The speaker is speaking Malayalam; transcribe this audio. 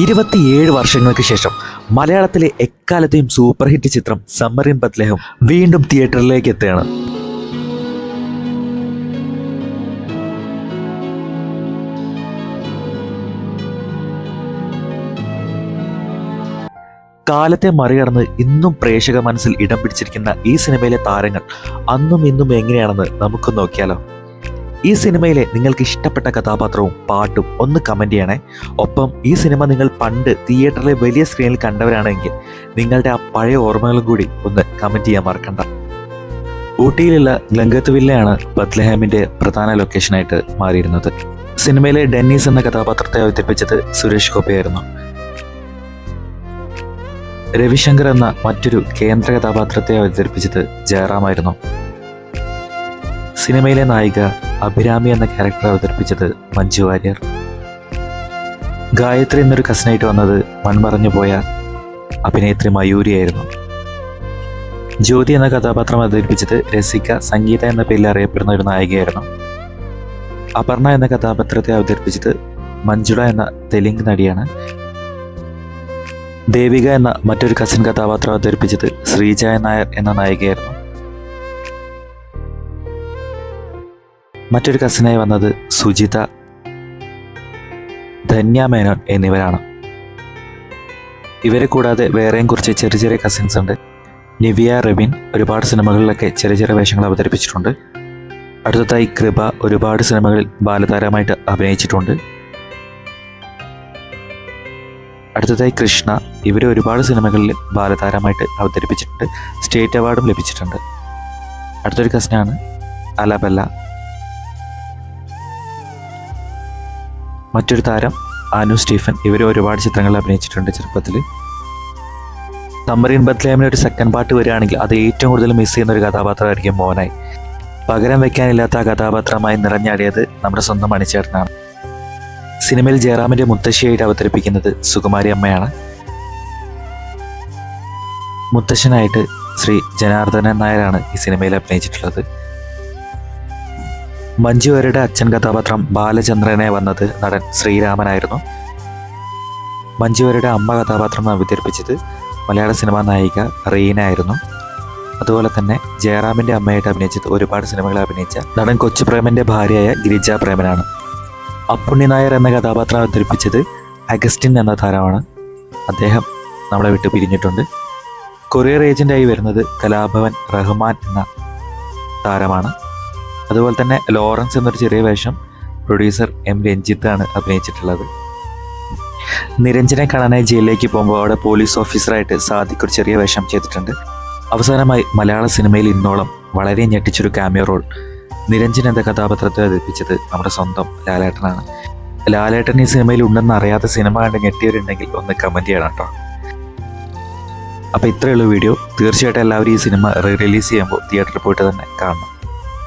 ഇരുപത്തിയേഴ് വർഷങ്ങൾക്ക് ശേഷം മലയാളത്തിലെ എക്കാലത്തെയും സൂപ്പർ ഹിറ്റ് ചിത്രം സമ്മറിൻ പത്ലേഹം വീണ്ടും തിയേറ്ററിലേക്ക് എത്തുകയാണ്. കാലത്തെ മറികടന്ന് ഇന്നും പ്രേക്ഷക മനസ്സിൽ ഇടം പിടിച്ചിരിക്കുന്ന ഈ സിനിമയിലെ താരങ്ങൾ അന്നും ഇന്നും എങ്ങനെയാണെന്ന് നമുക്ക് നോക്കിയാലോ. ഈ സിനിമയിലെ നിങ്ങൾക്ക് ഇഷ്ടപ്പെട്ട കഥാപാത്രവും പാട്ടും ഒന്ന് കമന്റ് ചെയ്യണേ. ഒപ്പം ഈ സിനിമ നിങ്ങൾ പണ്ട് തിയേറ്ററിലെ വലിയ സ്ക്രീനിൽ കണ്ടവരാണെങ്കിൽ നിങ്ങളുടെ ആ പഴയ ഓർമ്മകളും കൂടി ഒന്ന് കമന്റ് ചെയ്യാൻ മറക്കണ്ട. ഊട്ടിയിലുള്ള ഗ്ലങ്കത്ത് വില്ലയാണ് ബത്ലഹാമിന്റെ പ്രധാന ലൊക്കേഷനായിട്ട് മാറിയിരുന്നത്. സിനിമയിലെ ഡെന്നീസ് എന്ന കഥാപാത്രത്തെ അവതരിപ്പിച്ചത് സുരേഷ് ഗോപിയായിരുന്നു. രവിശങ്കർ എന്ന മറ്റൊരു കേന്ദ്ര കഥാപാത്രത്തെ അവതരിപ്പിച്ചത് ജയറാമായിരുന്നു. സിനിമയിലെ നായിക അഭിരാമി എന്ന ക്യാരക്ടർ അവതരിപ്പിച്ചത് മഞ്ജു വാര്യർ. ഗായത്രി എന്നൊരു കസിനായിട്ട് വന്നത് മൺമറഞ്ഞു പോയ അഭിനേത്രി മയൂരിയായിരുന്നു ജ്യോതി എന്ന കഥാപാത്രം അവതരിപ്പിച്ചത് രസിക സംഗീത എന്ന പേരിൽ അറിയപ്പെടുന്ന ഒരു നായികയായിരുന്നു. അപർണ എന്ന കഥാപാത്രത്തെ അവതരിപ്പിച്ചത് മഞ്ജുള എന്ന തെലുങ്ക് നടിയാണ്. ദേവിക എന്ന മറ്റൊരു കസിൻ കഥാപാത്രം അവതരിപ്പിച്ചത് ശ്രീജയ നായർ എന്ന നായികയായിരുന്നു. മറ്റൊരു കസിനായി വന്നത് സുജിത. ധന്യ മേനോൻ എന്നിവരാണ്. ഇവരെ കൂടാതെ വേറെയും കുറച്ച് ചെറിയ ചെറിയ കസിൻസ് ഉണ്ട്. നിവിയ റെബിൻ ഒരുപാട് സിനിമകളിലൊക്കെ ചെറിയ ചെറിയ വേഷങ്ങൾ അവതരിപ്പിച്ചിട്ടുണ്ട്. അടുത്തതായി കൃപ ഒരുപാട് സിനിമകളിൽ ബാലതാരമായിട്ട് അഭിനയിച്ചിട്ടുണ്ട്. അടുത്തതായി കൃഷ്ണ ഇവരെ ഒരുപാട് സിനിമകളിൽ ബാലതാരമായിട്ട് അവതരിപ്പിച്ചിട്ടുണ്ട്. സ്റ്റേറ്റ് അവാർഡും ലഭിച്ചിട്ടുണ്ട്. അടുത്തൊരു കസിനാണ് അലബല്ല. മറ്റൊരു താരം ആനു സ്റ്റീഫൻ. ഇവർ ഒരുപാട് ചിത്രങ്ങളിൽ അഭിനയിച്ചിട്ടുണ്ട് ചെറുപ്പത്തിൽ. തമ്പറിൻ ബത്ലേമിന് ഒരു സെക്കൻഡ് പാർട്ട് വരികയാണെങ്കിൽ അത് ഏറ്റവും കൂടുതൽ മിസ് ചെയ്യുന്ന ഒരു കഥാപാത്രമായിരിക്കും മോനായി. പകരം വയ്ക്കാനില്ലാത്ത ആ കഥാപാത്രമായി നിറഞ്ഞാടിയത് നമ്മുടെ സ്വന്തം മണിച്ചേട്ടനാണ്. സിനിമയിൽ ജയറാമിന്റെ മുത്തശ്ശിയായിട്ട് അവതരിപ്പിക്കുന്നത് സുകുമാരി അമ്മയാണ്. മുത്തശ്ശനായിട്ട് ശ്രീ ജനാർദ്ദനൻ നായരാണ് ഈ സിനിമയിൽ അഭിനയിച്ചിട്ടുള്ളത്. മഞ്ജു വാര്യരുടെ അച്ഛൻ കഥാപാത്രം ബാലചന്ദ്രനെ വന്നത് നടൻ ശ്രീരാമനായിരുന്നു. മഞ്ജുവരുടെ അമ്മ കഥാപാത്രം അവതരിപ്പിച്ചത് മലയാള സിനിമാ നായിക റീന ആയിരുന്നു. അതുപോലെ തന്നെ ജയറാമിന്റെ അമ്മയായിട്ട് അഭിനയിച്ചത് ഒരുപാട് സിനിമകളിൽ അഭിനയിച്ച നടൻ കൊച്ചുപ്രേമന്റെ ഭാര്യയായ ഗിരിജ പ്രേമനാണ്. അപ്പുണ്ണി നായർ എന്ന കഥാപാത്രം അവതരിപ്പിച്ചത് അഗസ്റ്റിൻ എന്ന താരമാണ്. അദ്ദേഹം നമ്മളെ വിട്ട് പിരിഞ്ഞിട്ടുണ്ട്. കൊറിയർ ഏജന്റായി വരുന്നത് കലാഭവൻ റഹ്മാൻ എന്ന താരമാണ്. അതുപോലെ തന്നെ ലോറൻസ് എന്നൊരു ചെറിയ വേഷം പ്രൊഡ്യൂസർ എം രഞ്ജിത്താണ് അഭിനയിച്ചിട്ടുള്ളത്. നിരഞ്ജനെ കാണാനായി ജയിലിലേക്ക് പോകുമ്പോൾ അവിടെ പോലീസ് ഓഫീസറായിട്ട് സാദിഖ് ഒരു ചെറിയ വേഷം ചെയ്തിട്ടുണ്ട്. അവസാനമായി മലയാള സിനിമയിൽ ഇന്നോളം വളരെ ഞെട്ടിച്ചൊരു ക്യാമിയ റോൾ നിരഞ്ജൻ എന്ന കഥാപാത്രത്തെ അവതരിപ്പിച്ചത് നമ്മുടെ സ്വന്തം ലാലേട്ടനാണ്. ലാലേട്ടൻ ഈ സിനിമയിൽ ഉണ്ടെന്ന് അറിയാത്ത സിനിമ കണ്ട് ഞെട്ടിയവരുണ്ടെങ്കിൽ ഒന്ന് കമന്റ് ചെയ്യണം കേട്ടോ അപ്പോൾ ഇത്രയുള്ള വീഡിയോ. തീർച്ചയായിട്ടും എല്ലാവരും ഈ സിനിമ റീ റിലീസ് ചെയ്യുമ്പോൾ തിയേറ്ററിൽ പോയിട്ട് തന്നെ കാണണം.